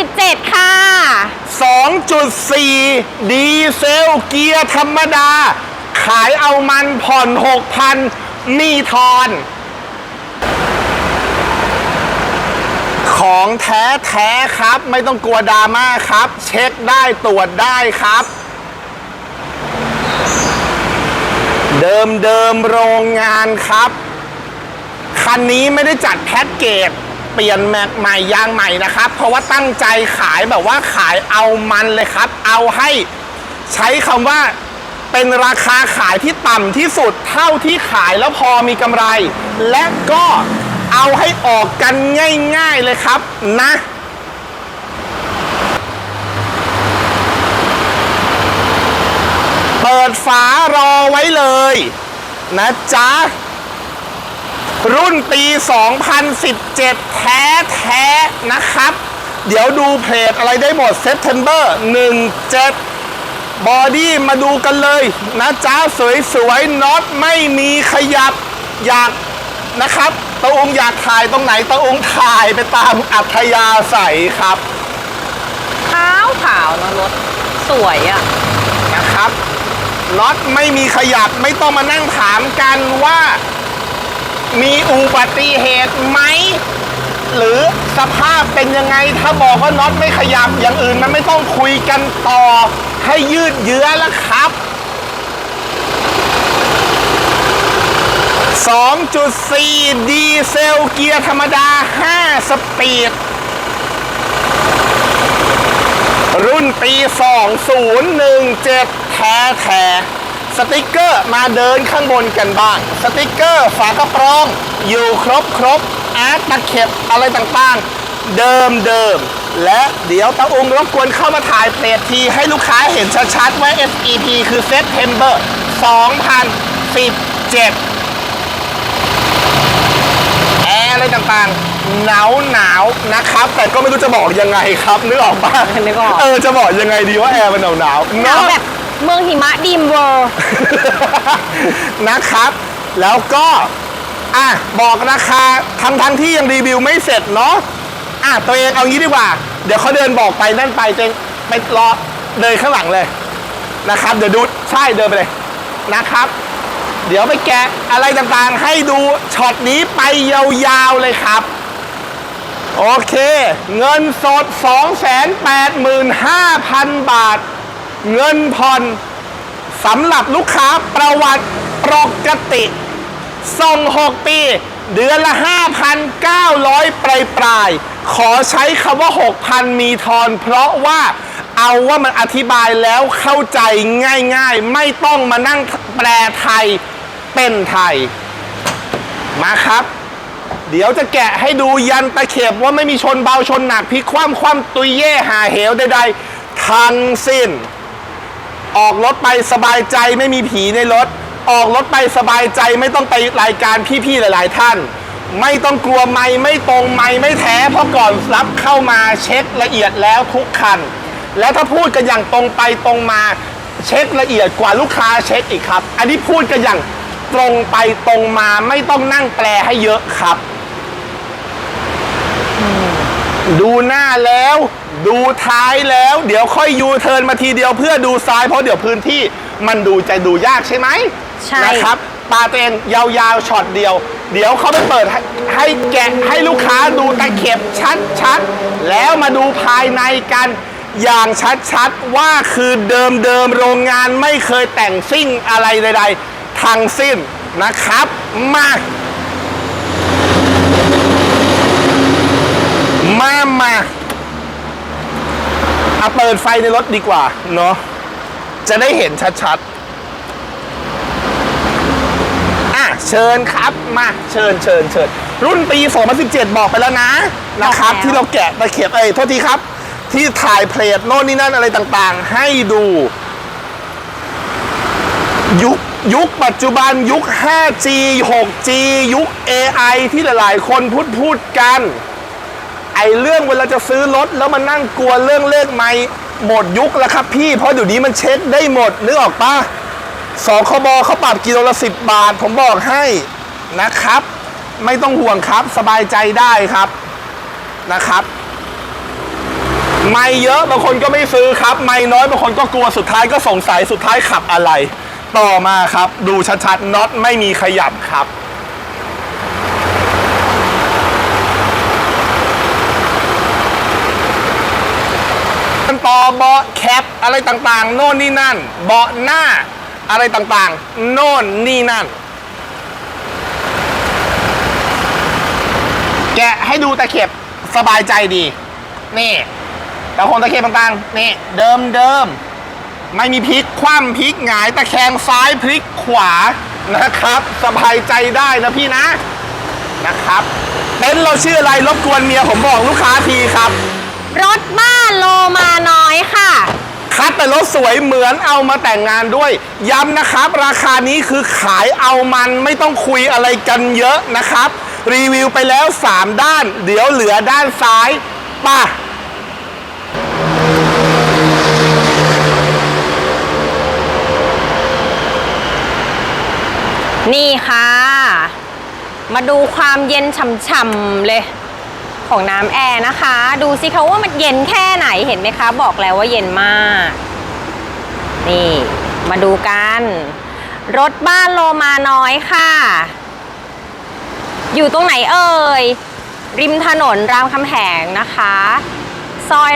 2017 ค่ะ 2.4 ดีเซลเกียร์ธรรมดา ขายเอามันผ่อน 6,000 มีทอน ของแท้แท้ครับ ไม่ต้องกลัวดราม่าครับ เช็คได้ตรวจได้ครับ เดิมเดิมโรงงานครับ คันนี้ไม่ได้จัดแพ็กเกจ เปลี่ยนแม็กใหม่ยางใหม่นะครับ เพราะว่าตั้งใจขายแบบว่าขายเอามันเลยครับ เอาให้ใช้คำว่าเป็นราคาขายที่ต่ำที่สุดเท่าที่ขายแล้วพอมีกำไร และก็เอาให้ออกกันง่าย ๆเลยครับนะเปิดฝารอไว้เลย นะจ๊ะ รุ่นปี 2017 แท้แท้ๆนะครับ เดี๋ยวดูเพจอะไรได้หมด September 17 บอดี้มาดูกันเลยนะจ๊ะสวยๆน็อตไม่มีขยับอยากนะครับตะองอยากถ่ายตรงไหนตะองถ่ายไปตามอัธยาศัยครับขาวขาวๆเนอะรถ สวยอะนะครับน็อตไม่มีขยับไม่ต้องมานั่งถามกันว่า มีอุบัติเหตุไหม หรือสภาพเป็นยังไง ถ้าบอกว่าน็อตไม่ขยับอย่างอื่นมันไม่ต้องคุยกันต่อ ให้ยืดเยื้อแล้วครับ 2.4 ดีเซลเกียร์ธรรมดา 5 สปีด รุ่นปี 2017 แท้แท้ สติกเกอร์มาเดินข้างบนกันบ้าง สติกเกอร์ฝากระโปรงอยู่ครบครบอาร์ตตะเข็บอะไรต่างๆ เดิมเดิมและเดี๋ยวตาองรบกวนเข้ามาถ่ายเพจทีให้ลูกค้าเห็นชัดๆว่า SEP คือ September 2017 แอร์อะไรต่างๆ หนาวหนาวๆนะครับ แต่ก็ไม่รู้จะบอกยังไงครับนึกออกปะนึกออกเออจะบอกยังไงดีว่าแอร์มันหนาวหนาวๆหนาวเนาะแบบ เมืองหิมะดีมเวอร์ นะครับ แล้วก็ อะ บอกราคาทั้งทั้งที่ยังรีวิวไม่เสร็จเนาะอะ ตัวเองเอางี้ดีกว่า เดี๋ยวเขาเดินบอกไปนั่นไปเองไปรอเดินข้างหลังเลยนะครับ เดี๋ยวดูใช่เดินไปเลยนะครับ เดี๋ยวไปแกะอะไรต่างๆ ให้ดูช็อตนี้ไปยาวๆเลยครับ โอเค เงินสด 285,000 บาท เงินผ่อนสำหรับลูกค้าประวัติปกติส่ง 6 ปี เดือนละ 5,900 ปลายปลายๆขอใช้คำว่า 6,000 มีทอน เพราะว่าเอาว่ามันอธิบายแล้วเข้าใจง่ายๆ ไม่ต้องมานั่งแปลไทยเป็นไทย มาครับ เดี๋ยวจะแกะให้ดูยันตะเข็บว่าไม่มีชนเบาชนหนักพลิกคว่ำคว่ำตุยเย่หาเหวใดๆ ทั้งสิ้น ออกรถไปสบายใจไม่มีผีในรถ ออกรถไปสบายใจไม่ต้องไปรายการพี่ๆหลาย ๆ ท่าน ไม่ต้องกลัวไม่ไม่ตรงไม่ไม่แท้ เพราะก่อนรับเข้ามาเช็คละเอียดแล้วทุกคัน แล้วถ้าพูดกันอย่างตรงไปตรงมาเช็คละเอียดกว่าลูกค้าเช็คอีกครับ อันนี้พูดกันอย่างตรงไปตรงมาไม่ต้องนั่งแปลให้เยอะครับ ดูหน้าแล้ว ดูท้ายแล้วเดี๋ยวค่อยยูเทิร์นมาทีเดียวเพื่อดูซ้ายเพราะเดี๋ยวพื้นที่มันดูจะดูยากใช่ไหมใช่ นะครับปาตัวเองยาวๆช็อตเดียว เดี๋ยวเขาไปเปิดให้ให้แกะให้ลูกค้าดูตะเข็บชัดๆ แล้วมาดูภายในกันอย่างชัดๆ ว่าคือเดิมๆโรงงานไม่เคยแต่งซิ่งอะไรใดๆทั้งสิ้นนะครับ มา มามาเอาเปิดไฟในรถดีกว่าเนาะจะได้เห็นชัดๆ อะเชิญครับมาเชิญเชิญเชิญรุ่นปี 2017 บอกไปแล้วนะนะครับบอกแล้วที่เราแกะตะเข็บเอ้ยโทษทีครับ ที่ถ่ายเพลทโน่นนี่นั่นอะไรต่างๆ ให้ดู ยุคยุคปัจจุบันยุค 5G 6G ยุค AI ที่หลายๆ คนพูดพูดกันไอเรื่องเวลาจะซื้อรถแล้วมานั่งกลัวเรื่องเลขไม่หมดยุคแล้วครับพี่ เพราะเดี๋ยวนี้มันเช็คได้หมดนึกออกปะสคบเขาปรับกิโลละสิบบาท ผมบอกให้นะครับ ไม่ต้องห่วงครับสบายใจได้ครับนะครับ ไม่เยอะบางคนก็ไม่ซื้อครับ ไม่น้อยบางคนก็กลัวสุดท้ายก็สงสัยสุดท้ายขับอะไร ต่อมาครับ ดูชัดๆน็อตไม่มีขยับครับ ต่อ เบาะแคปอะไรต่างๆ โน่นนี่นั่น เบาะหน้าอะไรต่างๆ โน่นนี่นั่น แกะให้ดูตะเข็บสบายใจดี นี่ตะโคนตะเข็บต่างๆ นี่ เดิมเดิมไม่มีพลิกคว่ำพลิกหงายตะแคงซ้ายพลิกขวานะครับ สบายใจได้นะพี่นะนะครับเต็นท์เราชื่ออะไรรบกวนเมียผมบอกลูกค้าทีครับ รถบ้านโลมาน้อยค่ะ คัดแต่รถสวยเหมือนเอามาแต่งงานด้วย ย้ำนะครับ ราคานี้คือขายเอามันไม่ต้องคุยอะไรกันเยอะนะครับ รีวิวไปแล้ว 3 ด้าน เดี๋ยวเหลือด้านซ้ายป่ะนี่ค่ะ มาดูความเย็นฉ่ำๆเลย ของน้ำแอร์นะคะ ดูสิคะว่ามันเย็นแค่ไหนเห็นไหมคะ บอกแล้วว่าเย็นมาก นี่ มาดูกัน รถบ้านโลมาน้อยค่ะ อยู่ตรงไหนเอ่ย ริมถนนรามคำแหงนะคะ ซอย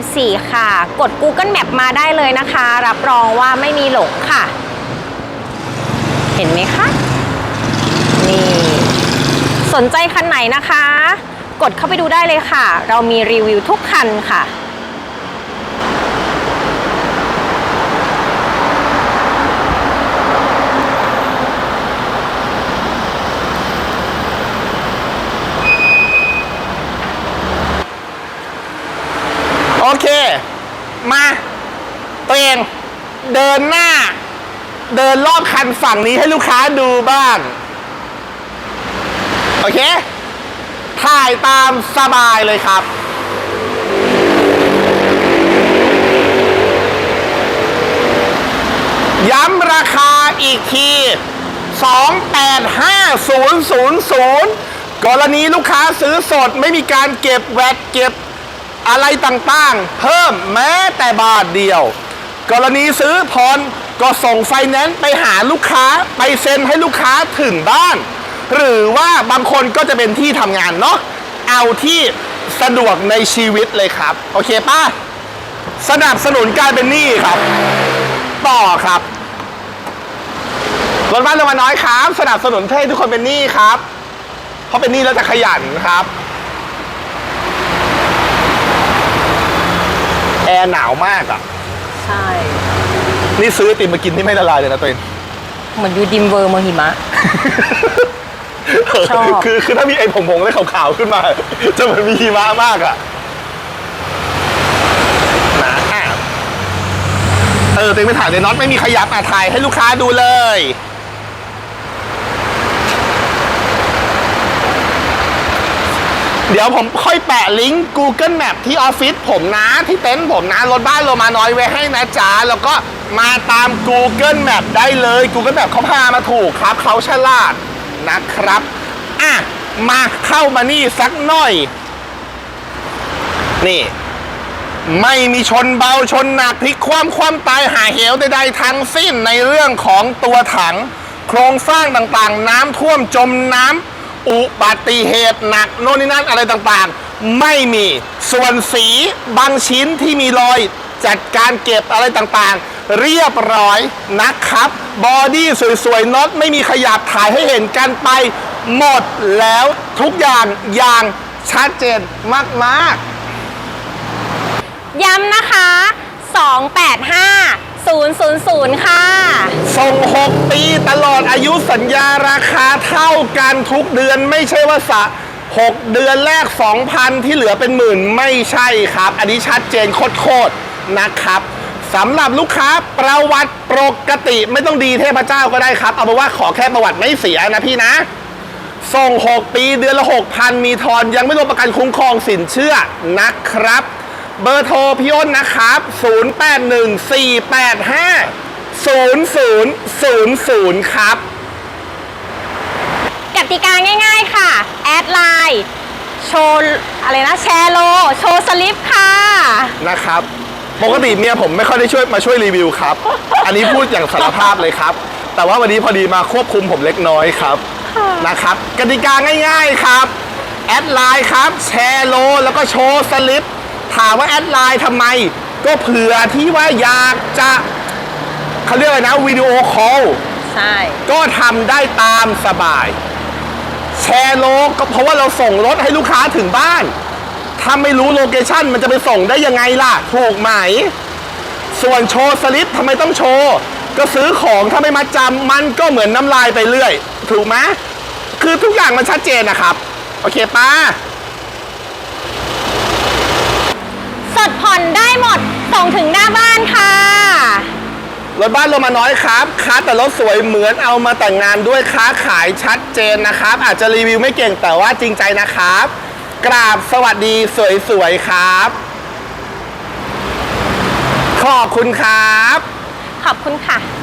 174 ค่ะ กด Google Map มาได้เลยนะคะ รับรองว่าไม่มีหลงค่ะ เห็นไหมคะ นี่ สนใจคันไหนนะคะ กดเข้าไปดูได้เลยค่ะ เรามีรีวิวทุกคันค่ะโอเค มาตัวเองเดินหน้า เดินรอบคันฝั่งนี้ให้ลูกค้าดูบ้าง โอเค ถ่ายตามสบายเลยครับย้ำราคาอีกที 285000 กรณีลูกค้าซื้อสดไม่มีการเก็บแวดเก็บอะไรต่างๆ เพิ่มแม้แต่บาทเดียว กรณีซื้อผ่อนก็ส่งไฟแนนซ์ไปหาลูกค้าไปเซ็นให้ลูกค้าถึงบ้าน หรือว่าบางคนก็จะเป็นที่ทำงานเนาะเอาที่สะดวกในชีวิตเลยครับ โอเคป้าสนับสนุนการเป็นหนี้ครับ ต่อครับรถบ้านเรมาน้อยครับ สนับสนุนให้ทุกคนเป็นหนี้ครับ เพราะเป็นหนี้แล้วจะขยันครับแอร์หนาวมากอะ ใช่ นี่ซื้อไอติมมากินที่ไม่ละลายเลยนะตัวเอง เหมือนยูดิมเวอร์เมอหิมะ ชอบ คือคือถ้ามีไอ้ผงผงๆและขาวๆขึ้นมา จะเหมือนมีหิมะมากอะนะอะเออตัวเองไปถ่ายในน็อตไม่มีขยับอะถ่ายให้ลูกค้าดูเลย เดี๋ยวผมค่อยแปะลิงก์ Google Map ที่ออฟฟิศผมนะที่เต็นท์ผมนะรถบ้านโลมาน้อยไว้ให้นะจ๊ะ แล้วก็มาตาม Google Map ได้เลย Google Map เขาพามาถูกครับเขาฉลาด นะครับอะมาเข้ามานี่สักหน่อย นี่ ไม่มีชนเบาชนหนักพลิกคว่ำคว่ำตายหาเหวใดๆทั้งสิ้นในเรื่องของตัวถัง โครงสร้างต่างๆ น้ำท่วมจมน้ำอุบัติเหตุหนักโน่นนี่นั่นอะไรต่างๆ ไม่มีส่วนสีบางชิ้นที่มีรอยจัดการเก็บอะไรต่างๆ เรียบร้อยนะครับ บอดี้สวยๆน็อตไม่มีขยับถ่ายให้เห็นกันไป หมดแล้วทุกอย่างอย่างชัดเจนมากๆ ย้ำนะคะ 285 000 ค่ะ ส่ง 6 ปีตลอดอายุสัญญาราคาเท่ากันทุกเดือนไม่ใช่ว่าสะ 6 เดือนแรก 2,000 ที่เหลือเป็นหมื่นไม่ใช่ครับ อันนี้ชัดเจนโคตรๆนะครับ สำหรับลูกค้าประวัติปกติไม่ต้องดีเทพเจ้าก็ได้ครับ เอาเป็นว่าขอแค่ประวัติไม่เสียนะพี่นะ ส่ง 6 ปีเดือนละ 6,000 มีทอนยังไม่รวมประกันคุ้มครองสินเชื่อนะครับ เบอร์โทรพี่อ้นนะครับ 0814850000 ครับกติกาง่ายๆค่ะ แอดไลน์โชว์อะไรนะ แชร์โล โชว์สลิปค่ะ นะครับ ปกติเมียผมไม่ค่อยได้ช่วยมาช่วยรีวิวครับ อันนี้พูดอย่างสารภาพเลยครับ แต่ว่าวันนี้พอดีมาควบคุมผมเล็กน้อยครับนะครับกติกาง่าย ๆครับ แอดไลน์ครับ แชร์โล แล้วก็โชว์สลิป ถามว่าแอดไลน์ทำไม ก็เผื่อที่ว่าอยากจะเขาเรียกอะไรนะวิดีโอคอลใช่ ก็ทำได้ตามสบาย แชร์โลก็เพราะว่าเราส่งรถให้ลูกค้าถึงบ้าน ถ้าไม่รู้โลเคชั่นมันจะไปส่งได้ยังไงล่ะ ถูกไหม ส่วนโชว์สลิปทำไมต้องโชว์ ก็ซื้อของถ้าไม่มาจำมันก็เหมือนน้ำลายไปเรื่อย ถูกไหมคือทุกอย่างมันชัดเจนนะครับ โอเคป้า สดผ่อนได้หมด ส่งถึงหน้าบ้านค่ะ รถบ้านลงมาน้อยครับค้าแต่รถสวยเหมือนเอามาแต่งงานด้วยค้าขายชัดเจนนะครับ อาจจะรีวิวไม่เก่งแต่ว่าจริงใจนะครับ กราบสวัสดีสวยๆครับ ขอบคุณครับ ขอบคุณค่ะ